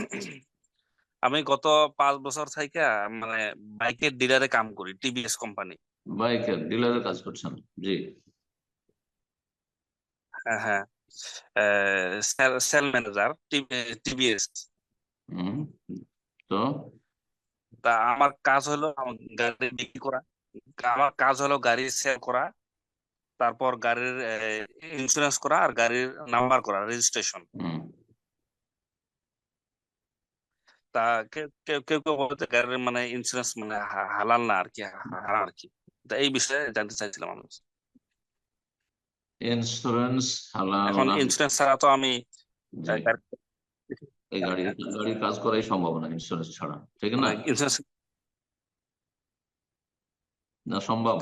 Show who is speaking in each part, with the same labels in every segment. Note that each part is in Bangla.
Speaker 1: আমি গত পাঁচ বছর থেকে মানে বাইকের ডিলারে কাম করি টিভিএস কোম্পানি
Speaker 2: বাইকের ডিলারের কাজ করছেন জি।
Speaker 1: হ্যাঁ হ্যাঁ। সেল ম্যানেজার টিভিএস
Speaker 2: তো?
Speaker 1: তা আমার কাজ হলো গাড়ি বিক্রি করা। আমার কাজ হলো গাড়ি সেল করা তারপর গাড়ির ইন্স্যুরেন্স করা আর গাড়ির নাম্বার করা রেজিস্ট্রেশন তা কেউ কেউ কেউ বলতে গাড়ির মানে ইন্স্যুরেন্স মানে হালাল না আর কি হারাম আর কি তা এই বিষয়ে জানতে চাইছিলাম আমি।
Speaker 2: ইন্স্যুরেন্স হালাল
Speaker 1: এখন ইন্স্যুরেন্স ছাড়া তো আমি
Speaker 2: এই গাড়ি গাড়ির কাজ করাই সম্ভব না ইন্স্যুরেন্স ছাড়া ঠিক না?
Speaker 1: ইন্স্যুরেন্স
Speaker 2: না সম্ভব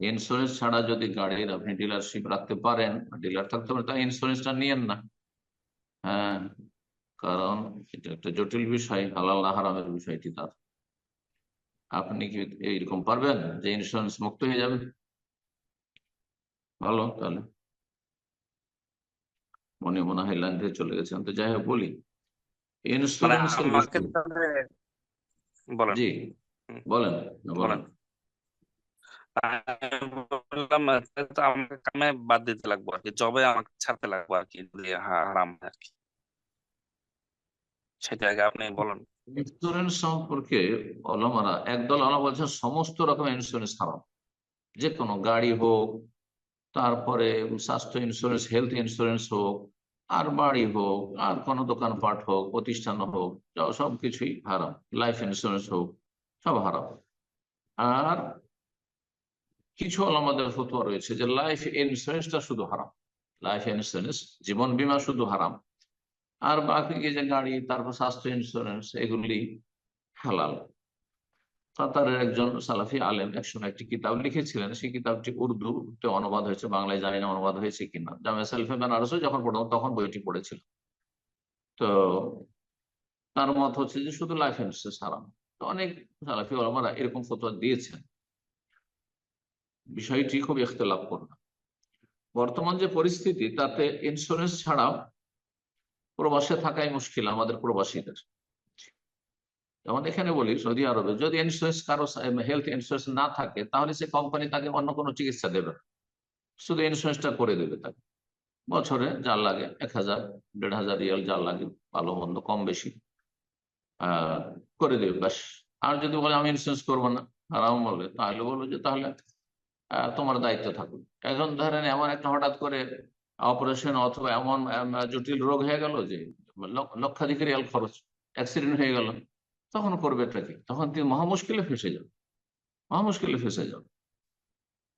Speaker 2: ইন্স্যুরেন্স ছাড়া যদি গাড়ির আপনি ডিলারশিপ রাখতে পারেন ডিলার থাকতে পারেন তাহলে ইন্স্যুরেন্সটা নিয়েন না। হ্যাঁ কারণ এটা একটা জটিল বিষয় হালাল না হারামের বিষয়টি তার। আপনি কি এইরকম পারবেন যে ইন্স্যুরেন্স মুক্ত হয়ে যাবে? ভালো তাহলে। মনে মনে হয় লাইন থেকে চলে গেছেন তো যাই হোক বলি।
Speaker 1: মানে
Speaker 2: ইন্স্যুরেন্স
Speaker 1: বলেন।
Speaker 2: জি। বলেন বলেন।
Speaker 1: বলেন। আমি বললাম আমাকে কামে বাদ দিতে লাগবো আর কি। জবে আমাকে ছাড়তে লাগবো আর কি যদি হা- হারাম আর কি। সেটা আগে আপনি বলেন।
Speaker 2: ইন্স্যুরেন্স সম্পর্কে ওলামারা একদল আলা বলছেন সমস্ত রকমের ইন্স্যুরেন্স হারাম। যে কোনো গাড়ি হোক, তারপরে স্বাস্থ্য ইন্স্যুরেন্স হেলথ ইন্স্যুরেন্স হোক, আর বাড়ি হোক, আর কোনো দোকানপাট হোক, প্রতিষ্ঠান হোক, যা- সবকিছুই হারাম। লাইফ ইন্স্যুরেন্স হোক, সব হারাম। আর কিছু আমাদের ফতোয়া রয়েছে যে লাইফ ইন্স্যুরেন্সটা শুধু হারাম। লাইফ ইন্স্যুরেন্স জীবন বীমা শুধু হারাম। আর বাকি যে গাড়ি, তারপর স্বাস্থ্য ইন্স্যুরেন্স এগুলি হালাল। কাতারের একজন সালাফি আলেম একসময় একটি কিতাব লিখেছিলেন, সেই কিতাবটি উর্দুতে অনুবাদ হয়েছে, বাংলায় জানি না অনুবাদ হয়েছে কিনা। জামে সালফে বেনারসে যখন পড়তাম, তখন বইটি পড়েছিল তো তার মত হচ্ছে যে শুধু লাইফ ইন্স্যুরেন্স হারাম। তো অনেক সালাফি ওলামারা এরকম ফতোয়া দিয়েছেন। বিষয়টি খুব ইখতলাফ করবে বর্তমান যে পরিস্থিতি, তাতে ইন্স্যুরেন্স ছাড়াও প্রবাসে থাকাই মুশকিল আমাদের প্রবাসীদের। যেমন এখানে বলি, সৌদি আরবে, যদি ইন্স্যুরেন্স কারও হেলথ ইন্স্যুরেন্স না থাকে, তাহলে সে কোম্পানি তাকে অন্য কোনো চিকিৎসা দেবে শুধু ইন্স্যুরেন্সটা করে দেবে তাকে। বছরে যা লাগে, এক হাজার, দেড় হাজার রিয়াল যা লাগে, ভালো মন্দ, কম বেশি করে দেবে, ব্যাস। আর যদি বলে, আমি ইন্স্যুরেন্স করব না আরাম বলে, তাহলে বলব যে, তাহলে তোমার দায়িত্ব থাকুক এখন ধরেন এমন একটা হঠাৎ করে অপারেশন অথবা এমন জটিল রোগ হয়ে গেল যে লক্ষাধিক রিয়াল খরচ অ্যাক্সিডেন্ট হয়ে গেল, তখন করবে কি তখন তিনি মহা মুশকিলে ফেসে যাবে মহা মুশকিলে ফেসে যাবে।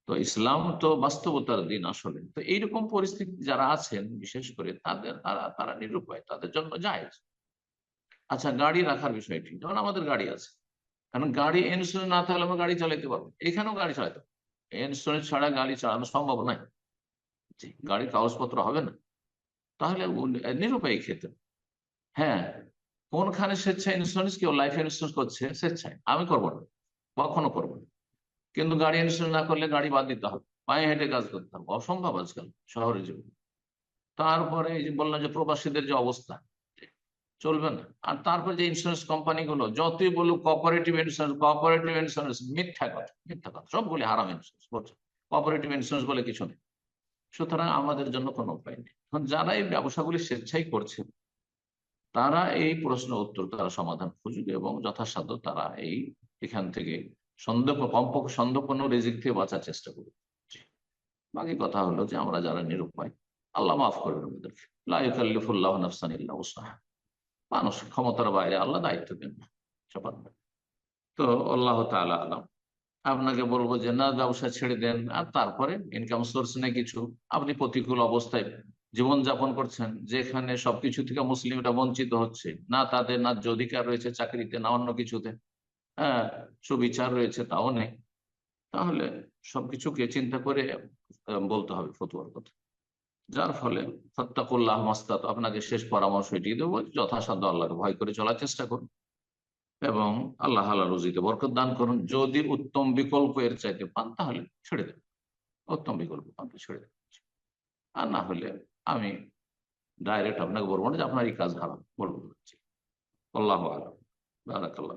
Speaker 2: তো ইসলাম তো বাস্তবতার দিন আসলে। তো এইরকম পরিস্থিতি যারা আছেন, বিশেষ করে তাদের, তারা তারা নিরুপায়, তাদের জন্য যায় আচ্ছা গাড়ি রাখার বিষয়টি, যেমন আমাদের গাড়ি আছে। কারণ গাড়ি ইন্স্যুরেন্স না থাকলে আমরা গাড়ি চালাতে পারব এখানেও গাড়ি চালাতে পারব। ইন্স্যুরেন্স ছাড়া গাড়ি চালানো সম্ভব নয়। গাড়ির কাগজপত্র হবে না, তাহলে নিরুপায় খেতে হ্যাঁ কোনখানে স্বেচ্ছায় ইন্স্যুরেন্স কেউ লাইফ ইন্স্যুরেন্স করছে, স্বেচ্ছায়। আমি করব না, কখনো করব না। কিন্তু গাড়ি ইন্স্যুরেন্স না করলে গাড়ি বাদ দিতে হবে, পায়ে হেঁটে কাজ করতে হবে। অসম্ভব আজকাল শহরে জীবন। তারপরে এই যে বললাম যে প্রবাসীদের যে অবস্থা, চলবে না। আর তারপর যে ইন্স্যুরেন্স কোম্পানিগুলো যতই বলুক কোঅপারেটিভ ইন্স্যুরেন্স কোঅপারেটিভ ইন্স্যুরেন্স মিথ্যা কথা মিথ্যা কথা, সবগুলি হারাম ইন্স্যুরেন্স বলছে। কোঅপারেটিভ ইন্স্যুরেন্স বলে কিছু নেই। সুতরাং আমাদের জন্য কোনো উপায় নেই। এখন যারা এই ব্যবসাগুলি স্বেচ্ছাই করছে তারা এই প্রশ্ন উত্তর তারা সমাধান খুঁজবে এবং যথাসাধ্য তারা এই এখান থেকে সন্দেহ, কমপক্ষে সন্দেহপূর্ণ রেজিক থেকে বাঁচার চেষ্টা করুক। বাকি কথা হলো যে আমরা যারা নিরুপায়, আল্লাহ মাফ করবেন আমাদেরকে মানুষ ক্ষমতার বাইরে আল্লাহ দায়িত্ব দেন না। তো আল্লাহ তাআলা আলাম আপনাকে বলব যে, না, ব্যবসা ছেড়ে দেন। আর তারপরে ইনকাম সোর্স নেই কিছু। আপনি প্রতিকূল অবস্থায় জীবন যাপন করছেন, যেখানে সবকিছু থেকে মুসলিমরা বঞ্চিত হচ্ছে। না তাদের ন্যায্য অধিকার রয়েছে চাকরিতে, না অন্য কিছুতে। হ্যাঁ সুবিচার রয়েছে, তাও নেই। তাহলে সবকিছুকে চিন্তা করে বলতে হবে ফতুয়ার কথা। যার ফলে ফত্তাকুল্লাহ মাস্তাত, আপনাকে শেষ পরামর্শ এটি দেবো। যথাসাধ্য আল্লাহকে ভয় করে চলার চেষ্টা করুন। এবং আল্লাহ আল্লাহ রুজিকে বরকত দান করুন। যদি উত্তম বিকল্প এর চাইতে পান, তাহলে ছেড়ে দেবেন উত্তম বিকল্প পান ছেড়ে দেবেন আর না হলে আমি ডাইরেক্ট আপনাকে বলব না যে আপনার এই কাজ হারাম। বলব। আল্লাহ আলম। বারাকাল্লাহ